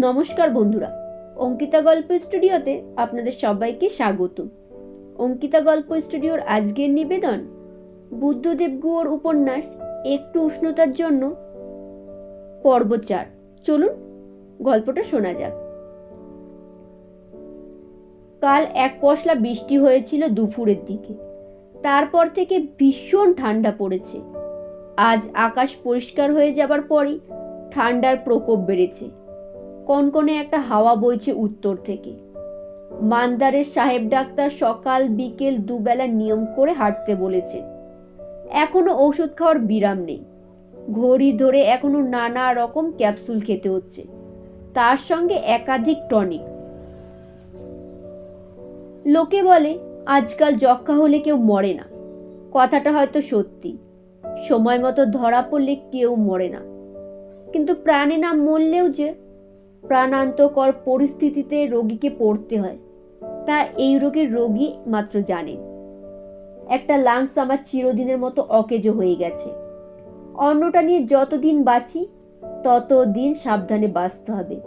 নমস্কার বন্ধুরা। অঙ্কিতা গল্প স্টুডিওতে আপনাদের সবাইকে স্বাগত অঙ্কিতা গল্প স্টুডিওর আজকের নিবেদন, বুদ্ধদেব গুয়োর উপন্যাস, একটু উষ্ণতার জন্য পর্ব চার চলুন, গল্পটা শোনা যাক। কাল এক পশলা বৃষ্টি হয়েছিল দুপুরের দিকে। তারপর থেকে ভীষণ ঠান্ডা পড়েছে। আজ আকাশ পরিষ্কার হয়ে যাবার পরই ঠান্ডার প্রকোপ বেড়েছে। কনকনে একটা হাওয়া বইছে উত্তর থেকে। মান্দারের সাহেব ডাক্তার সকাল বিকেল দুবেলা নিয়ম করে হাঁটতে বলেছে। এখনও ওষুধ খাওয়ার বিরাম নেই। ঘড়ি ধরে এখনও নানা রকম ক্যাপসুল খেতে হচ্ছে। তার সঙ্গে একাধিক টনিক। লোকে বলে, আজকাল যক্ষা হলে কেউ মরে না। কথাটা হয়তো সত্যি। সময় মতো ধরা পড়লে কেউ মরে না। কিন্তু প্রাণে না মরলেও যে প্রাণান্তকর পরিস্থিতিতে রোগীকে পড়তে হয়। তা এই রোগের রোগী মাত্র জানেন। একটা লাংস আমার চিরদিনের মতো অকেজো হয়ে গেছে। অন্যটা নিয়ে যতদিন বাঁচি, ততদিন সাবধানে বাঁচতে হবে।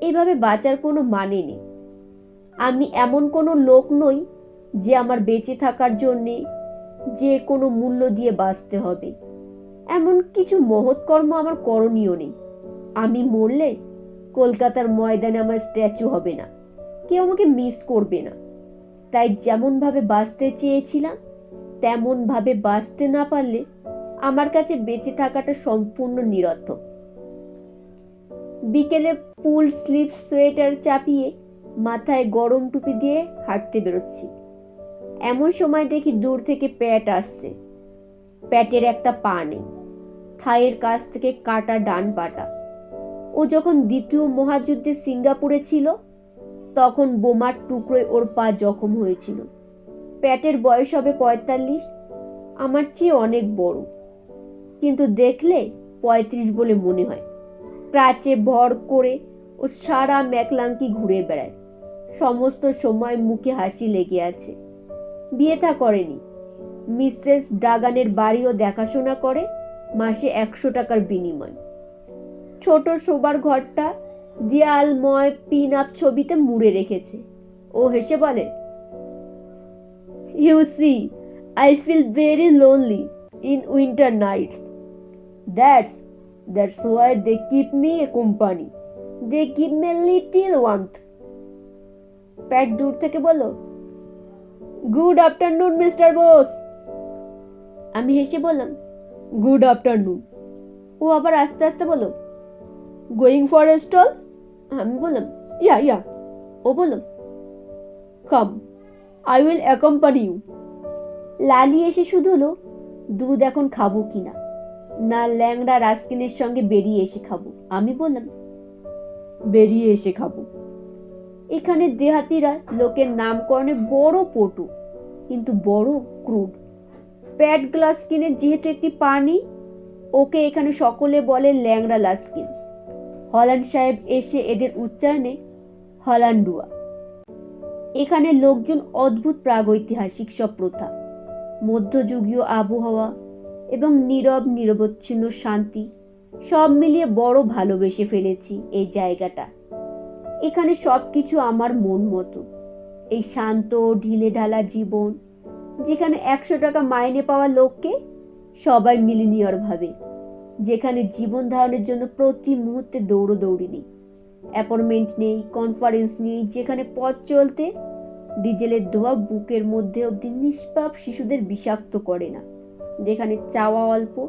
এভাবে বাঁচার কোনো মানে নেই। আমি এমন কোনো লোক নই যে আমার বেঁচে থাকার জন্যে যে কোনো মূল্য দিয়ে বাঁচতে হবে। এমন কিছু মহৎ কর্ম আমার করণীয় নেই। আমি মরলে কলকাতার ময়দানে আমার স্ট্যাচু হবে না। কেউ আমাকে মিস করবে না। তাই যেমনভাবে বাঁচতে চেয়েছিলাম, তেমনভাবে বাঁচতে না পারলে আমার কাছে বেঁচে থাকাটা সম্পূর্ণ নিরর্থক। বিকেলে পুল স্লিপ সোয়েটার চাপিয়ে মাথায় গরম টুপি দিয়ে হাঁটতে বেরোচ্ছি। এমন সময় দেখি দূর থেকে প্যাট আসছে। প্যাটের একটা পা নেই। থায়ের কাছ থেকে কাটা ডান পাটা। ও যখন দ্বিতীয় মহাযুদ্ধে সিঙ্গাপুরে ছিল, তখন বোমার টুকরোয় ওর পা জখম হয়েছিল। প্যাটের বয়স হবে পঁয়তাল্লিশ, আমার চেয়ে অনেক বড়। কিন্তু দেখলে পঁয়ত্রিশ বলে মনে হয়। ক্রাচে ভর করে ও সারা ম্যাকলাঙ্কি ঘুরে বেড়ায়। সমস্ত সময় মুখে হাসি লেগে আছে। বিয়ে থা করেনি। মিসেস ডাগানের বাড়িও দেখাশোনা করে, মাসে একশো টাকার বিনিময়। ছোট শোবার ঘরটা দেয়ালময় পিন আপ ছবিতে মুড়ে রেখেছে। ও হেসে বলে you see I feel very lonely in winter nights that's that's why they keep me a company they keep me little warmth pat দূর থেকে বলো গুড আফটারনুন মিস্টার বোস আমি হেসে বললাম গুড আফটারনুন ও আবার আস্তে আস্তে বলো গোয়িং ফর এ স্টল আমি বললাম ইয়া ইয়া ও বললাম come I will accompany you Lali এসে শুধু হলো দুধ এখন খাব কিনা না? ল্যাংড়া রাস্কিনের সঙ্গে বেরিয়ে এসে খাব। আমি বললাম বেরিয়ে এসে খাব। এখানে দেহাতিরা লোকের নামকরণে বড় পটু কিন্তু বড় ক্রুড। প্যাড গ্লাস কিনে যেহেতু একটি পানি ওকে এখানে সকলে বলে ল্যাংড়া লাস্কিন হল্যান্ড সাহেব এসে এদের উচ্চারণে হল্যান্ডুয়া। এখানে লোকজন অদ্ভুত প্রাগৈতিহাসিক সব প্রথা। মধ্যযুগীয় আবহাওয়া এবং নীরব নিরবচ্ছিন্ন শান্তি সব মিলিয়ে বড় ভালোবেসে ফেলেছি এই জায়গাটা। এখানে সব কিছু আমার মন মতো। এই শান্ত ঢিলে ঢালা জীবন, যেখানে একশো টাকা মাইনে পাওয়া লোককে সবাই মিলিনিয়র ভাবে যেখানে জীবন ধারণের জন্য প্রতি মুহূর্তে দৌড়োদৌড়ি নেই। অ্যাপয়েন্টমেন্ট নেই কনফারেন্স নেই, যেখানে পথ চলতে ডিজেলের ধোয়া বুকের মধ্যে অবধি নিষ্পাপ শিশুদের বিষাক্ত করে না। যেখানে চাওয়া অল্প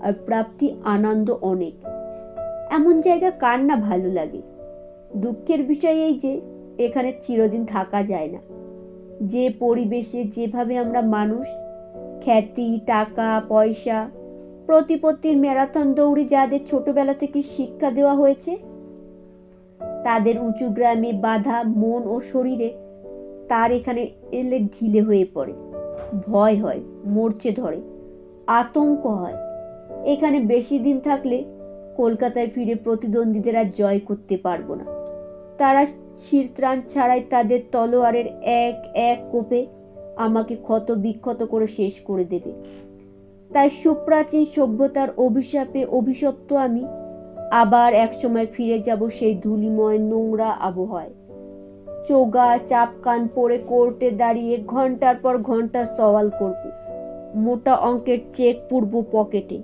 আর প্রাপ্তি আনন্দ অনেক। এমন জায়গা কার না ভালো লাগে? দুঃখের বিষয় এই যে, এখানে চিরদিন থাকা যায় না। যে পরিবেশে যেভাবে আমরা মানুষ, খ্যাতি, টাকা, পয়সা প্রতিপত্তির ম্যারাথন দৌড়ে যাদের ছোটবেলা থেকে শিক্ষা দেওয়া হয়েছে, তাদের উঁচু গ্রামে বাধা মন ও শরীরে তার এখানে এলে ঢিলে হয়ে পড়ে, ভয় হয়, মরচে ধরে, আতঙ্ক হয়। এখানে বেশি দিন থাকলে কলকাতায় ফিরে প্রতিদ্বন্দ্বীদের আর জয় করতে পারব না। তারা শিরত্রাণ ছাড়াই তাদের তলোয়ারের এক এক কোপে আমাকে ক্ষত বিক্ষত করে শেষ করে দেবে। তাই সুপ্রাচীন সভ্যতার অভিশাপে অভিশপ্ত আমি। আবার একসময় ফিরে যাব সেই ধুলিময় নোংরা আবহাওয়ায়। চোগা চাপ কান পরে কোর্টে দাঁড়িয়ে ঘণ্টার পর ঘণ্টা সওয়াল করব। মোটা অঙ্কের চেক পূর্ব পকেটে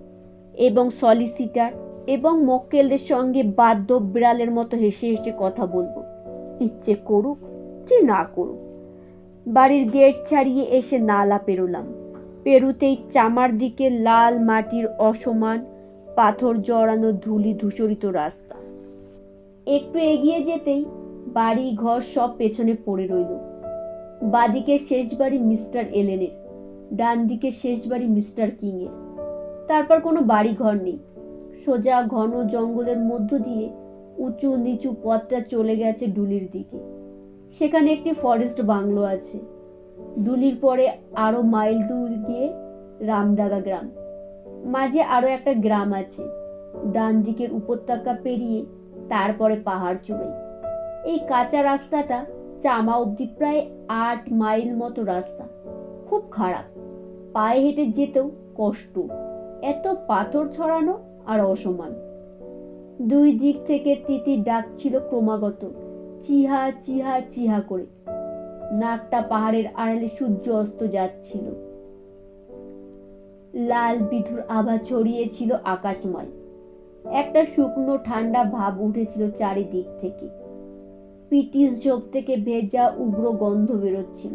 এবং সলিসিটার এবং মক্কেলদের সঙ্গে বাদ্য বিড়ালের মতো হেসে হেসে কথা বলব। ইচ্ছে করুক কি না করুক। বাড়ির গেট ছাড়িয়ে এসে নালা পেরোলাম। পেরুতেই চামার দিকে লাল মাটির অসমান পাথর জড়ানো ধুলি ধূসরিত রাস্তা। একটু এগিয়ে যেতেই বাড়ি ঘর সব পেছনে পড়ে রইল। বাদিকে শেষ বাড়ি মিস্টার এলেনের ডান দিকে শেষ বাড়ি মিস্টার কিংয়ের। তারপর কোনো বাড়ি ঘর নেই। সোজা ঘন জঙ্গলের মধ্য দিয়ে উঁচু নিচু পথটা চলে গেছে ডুলির দিকে। সেখানে একটি ফরেস্ট বাংলো আছে। ডুলির পরে আরও মাইল দূর গিয়ে রামদাগা গ্রাম। মাঝে আরও একটা গ্রাম আছে। ডান দিকের উপত্যকা পেরিয়ে তারপরে পাহাড় চূড়াই। এই কাঁচা রাস্তাটা চামা অবধি প্রায় আট মাইল মতো রাস্তা। খুব খারাপ। পায়ে হেঁটে যেতেও কষ্ট। এত পাথর ছড়ানো আর অসমান। দুই দিক থেকে তিতির ডাকছিল ক্রমাগত। চিহা চিহা চিহা করে। নাকটা পাহাড়ের আড়ালে সূর্য অস্ত যাচ্ছিল। লাল বিধুর আভা ছড়িয়েছিল আকাশময়। একটা শুকনো ঠান্ডা ভাব উঠেছিল চারিদিক থেকে। পিটিস ঝোপ থেকে ভেজা উগ্র গন্ধ বেরোচ্ছিল।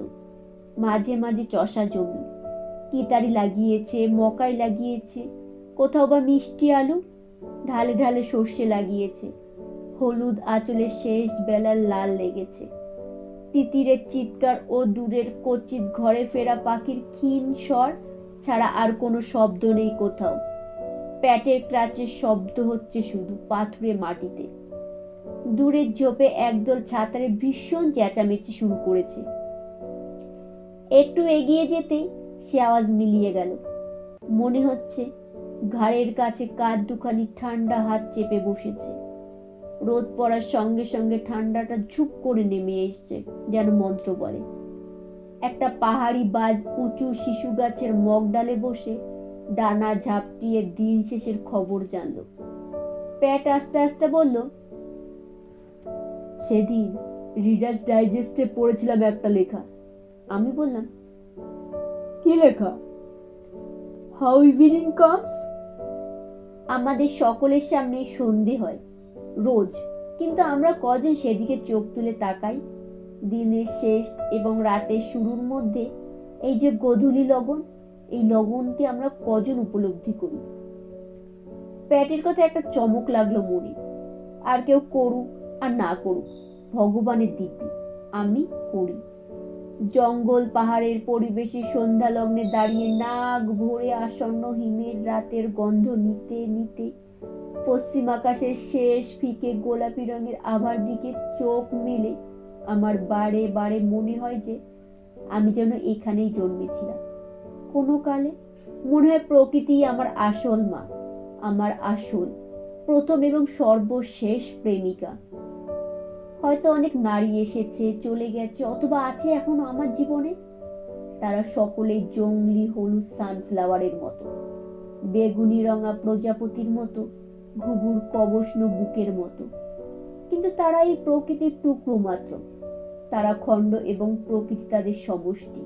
মাঝে মাঝে চষা জমি। কিতারি লাগিয়েছে, মকাই লাগিয়েছে, কোথাও বা মিষ্টি আলু, ঢালে ঢালে সর্ষে লাগিয়েছে। হলুদ আঁচলে শেষ বেলার লাল লেগেছে। তিতিরের চিৎকার ও দূরের কচিত ঘরে ফেরা পাখির ক্ষীণ স্বর ছাড়া আর কোনো শব্দ নেই কোথাও। প্যাটের ক্রাচের শব্দ হচ্ছে শুধু পাথুরে মাটিতে। দূরের ঝোপে একদল ছাতারে ভীষণ চেঁচামেচি শুরু করেছে। একটু এগিয়ে যেতেই সে আওয়াজ মিলিয়ে গেল। মনে হচ্ছে ঘাড়ের কাছে কাঁধ দুখানি ঠান্ডা হাত চেপে বসেছে। রোদ পড়ার সঙ্গে সঙ্গে ঠান্ডাটা ঝুপ করে নেমে এসছে, যেন মন্ত্র বলে। একটা পাহাড়ি বাজ উঁচু শিশু গাছের মগ ডালে বসে ডানা ঝাপটিয়ে দিন শেষের খবর জানল। প্যাট আস্তে আস্তে বলল, সেদিন রিডার্স ডাইজেস্টে পড়েছিলাম একটা লেখা। আমি বললাম, কি লেখা? হাউ ইভিনিং কামস আমাদের সকলের সামনে সন্ধে হয়। রোজ। কিন্তু আমরা কজন সেদিকে চোখ তুলে তাকাই? দিনের শেষ এবং রাতের শুরুর মধ্যে এই যে গধূলি লগন, এই লগনকে আমরা কজন উপলব্ধি করি? প্যাটের কথা একটা চমক লাগল মনে। আর কেউ করুক আর না করুক, ভগবানের দিব্যি, আমি করি। জঙ্গল পাহাড়ের পরিবেশে সন্ধ্যা লগ্নে দাঁড়িয়ে নাক ভরে আসন্ন হিমের রাতের গন্ধ নিতে নিতে পশ্চিম আকাশের শেষ ফিকে গোলাপি রঙের আভার দিকে চোখ মেলে। আমার বারে বারে মনে হয় যে আমি যেন এখানেই জন্মেছিলাম। কোনো কালে মনে হয় প্রকৃতি আমার আসল মা, আমার আসল, প্রথম এবং সর্বশেষ প্রেমিকা। হয়তো অনেক নারী এসেছে, চলে গেছে, অথবা আছে এখনও আমার জীবনে। তারা সকলে জংলি হলুদ সানফ্লাওয়ারের মতো, বেগুনি রঙা প্রজাপতির মতো ঘুঘুর কবষ্ণ বুকের মতো। কিন্তু তারা এই প্রকৃতির টুকরো মাত্র। তারা খণ্ড এবং প্রকৃতি তাদের সমষ্টি।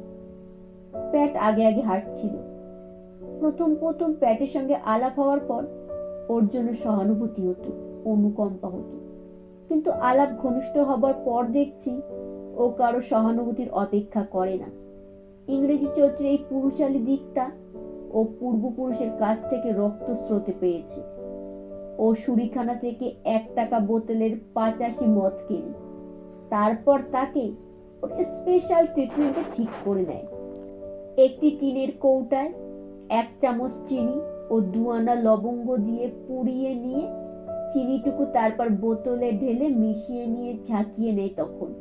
প্যাট আগে আগে হাঁটছিল। প্রথম প্রথম প্যাটের সঙ্গে আলাপ হওয়ার পর ওর জন্য সহানুভূতি হতো, অনুকম্পা হতো। কিন্তু আলাপ ঘনিষ্ঠ হবার পর দেখছি ও কারও সহানুভূতির অপেক্ষা করে না। ইংরেজি চরিত্রের এই পুরুষালী দিকটা ও পূর্বপুরুষের কাছ থেকে রক্ত স্রোতে পেয়েছে। ও সুরিখানা থেকে এক টাকা বোতলের পাঁচাশি মদ কিনে। তারপর তাকে ওর স্পেশাল ট্রিটমেন্টে ঠিক করে নেয়। একটি টিনের কৌটায় এক চামচ চিনি ও দুয়ানা লবঙ্গ দিয়ে পুড়িয়ে নিয়ে চিনিটুকু তারপর বোতলে ঢেলে মিশিয়ে নিয়ে ঝাঁকিয়ে নেয় তখন।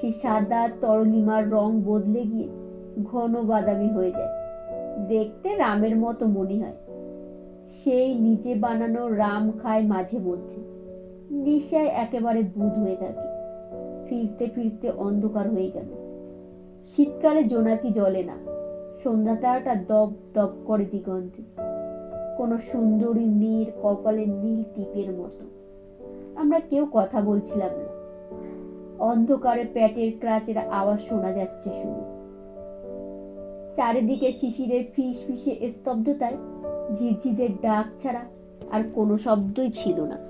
সে সাদা তরলিমার রং বদলে গিয়ে ঘন বাদামি হয়ে যায়। দেখতে রামের মতো মনে হয়। সেই নিজে বানানো রাম খায় মাঝে মধ্যে। নিশায় একেবারে বুধ হয়ে থাকে। ফিরতে ফিরতে অন্ধকার হয়ে গেল। শীতকালে জোনাকি জ্বলে না। সন্ধ্যা তারাটা দপ দপ করে দিগন্তে। কোনো সুন্দরী মেয়ের কপালের নীল টিপের মতো। আমরা কেউ কথা বলছিলাম না। অন্ধকারে প্যাটের ক্রাচের আওয়াজ শোনা যাচ্ছে শুধু চারিদিকে শিশিরের ফিস ফিসে স্তব্ধতায় ঝিঝিদের ডাক ছাড়া আর কোনো শব্দই ছিল না।